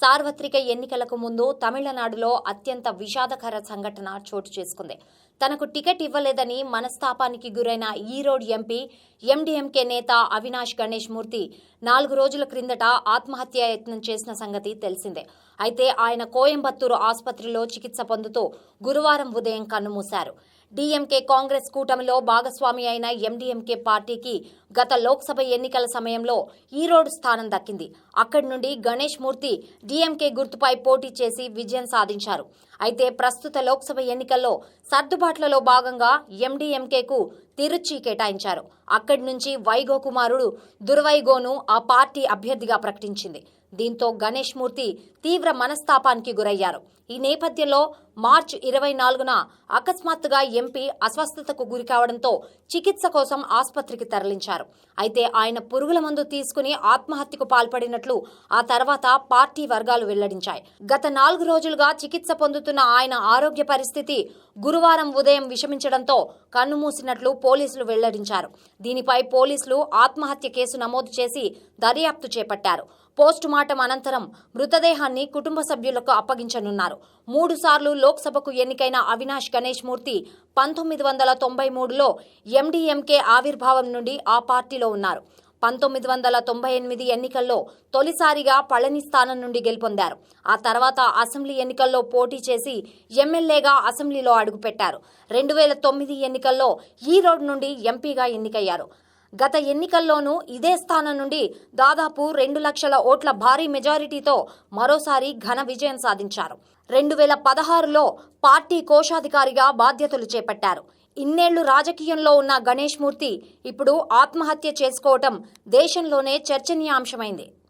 సార్వత్రిక ఎన్నికలకు ముందు తమిళనాడులో అత్యంత విషాదకర సంఘటన చోటు చేసుకుంది. తనకు టికెట్ ఇవ్వలేదని మనస్తాపానికి గురైన ఈరోడ్ ఎంపీ ఎండీఎంకే నేత అవినాష్ గణేష్ మూర్తి నాలుగు రోజుల క్రిందట ఆత్మహత్య యత్నం చేసిన సంగతి తెలిసిందే. అయితే ఆయన కోయంబత్తూరు ఆసుపత్రిలో చికిత్స పొందుతూ గురువారం ఉదయం కన్నుమూశారు. డీఎంకే కాంగ్రెస్ కూటమిలో భాగస్వామి అయిన ఎండీఎంకే పార్టీకి గత లోక్సభ ఎన్నికల సమయంలో ఈరోడ్ స్థానం దక్కింది. అక్కడి నుండి గణేష్ మూర్తి డీఎంకే గుర్తుపై పోటీ చేసి విజయం సాధించారు. అయితే ప్రస్తుత లోక్సభ ఎన్నికల్లో సర్దుబాట్లలో భాగంగా ఎండీఎంకేకు తిరుచి కేటాయించారు. అక్కడి నుంచి వైగో కుమారుడు దుర్వైగోను ఆ పార్టీ అభ్యర్థిగా ప్రకటించింది. దీంతో గణేష్ మూర్తి తీవ్ర మనస్తాపానికి గురయ్యారు. ఈ నేపథ్యంలో మార్చి ఇరవై నాలుగున అకస్మాత్తుగా ఎంపీ అస్వస్థతకు గురి కావడంతో చికిత్స కోసం ఆసుపత్రికి తరలించారు. అయితే ఆయన పురుగుల మందు తీసుకుని ఆత్మహత్యకు పాల్పడినట్లు ఆ తర్వాత పార్టీ వర్గాలు వెల్లడించాయి. గత నాలుగు రోజులుగా చికిత్స పొందుతున్న ఆయన ఆరోగ్య పరిస్థితి గురువారం ఉదయం విషమించడంతో కన్నుమూసినట్లు పోలీసులు వెల్లడించారు. దీనిపై పోలీసులు ఆత్మహత్య కేసు నమోదు చేసి దర్యాప్తు చేపట్టారు. పోస్టుమార్టం అనంతరం మృతదేహాన్ని కుటుంబ సభ్యులకు అప్పగించనున్నారు. మూడు సార్లు లోక్సభకు ఎన్నికైన అవినాష్ గణేష్ మూర్తి పంతొమ్మిది వందల తొంభై మూడులో ఎండీఎంకే ఆవిర్భావం నుండి ఆ పార్టీలో ఉన్నారు. పంతొమ్మిది వందల తొంభై ఎనిమిది ఎన్నికల్లో తొలిసారిగా పళని స్థానం నుండి గెలుపొందారు. ఆ తర్వాత అసెంబ్లీ ఎన్నికల్లో పోటీ చేసి ఎమ్మెల్యేగా అసెంబ్లీలో అడుగుపెట్టారు. రెండు వేల తొమ్మిది ఎన్నికల్లో ఈ రోడ్ నుండి ఎంపీగా ఎన్నికయ్యారు. గత ఎన్నికల్లోనూ ఇదే స్థానం నుండి దాదాపు రెండు లక్షల ఓట్ల భారీ మెజారిటీతో మరోసారి ఘన విజయం సాధించారు. రెండు వేల పదహారులో పార్టీ కోశాధికారిగా బాధ్యతలు చేపట్టారు. ఇన్నేళ్ళు రాజకీయంలో ఉన్న గణేష్ మూర్తి ఇప్పుడు ఆత్మహత్య చేసుకోవటం దేశంలోనే చర్చనీయాంశమైంది.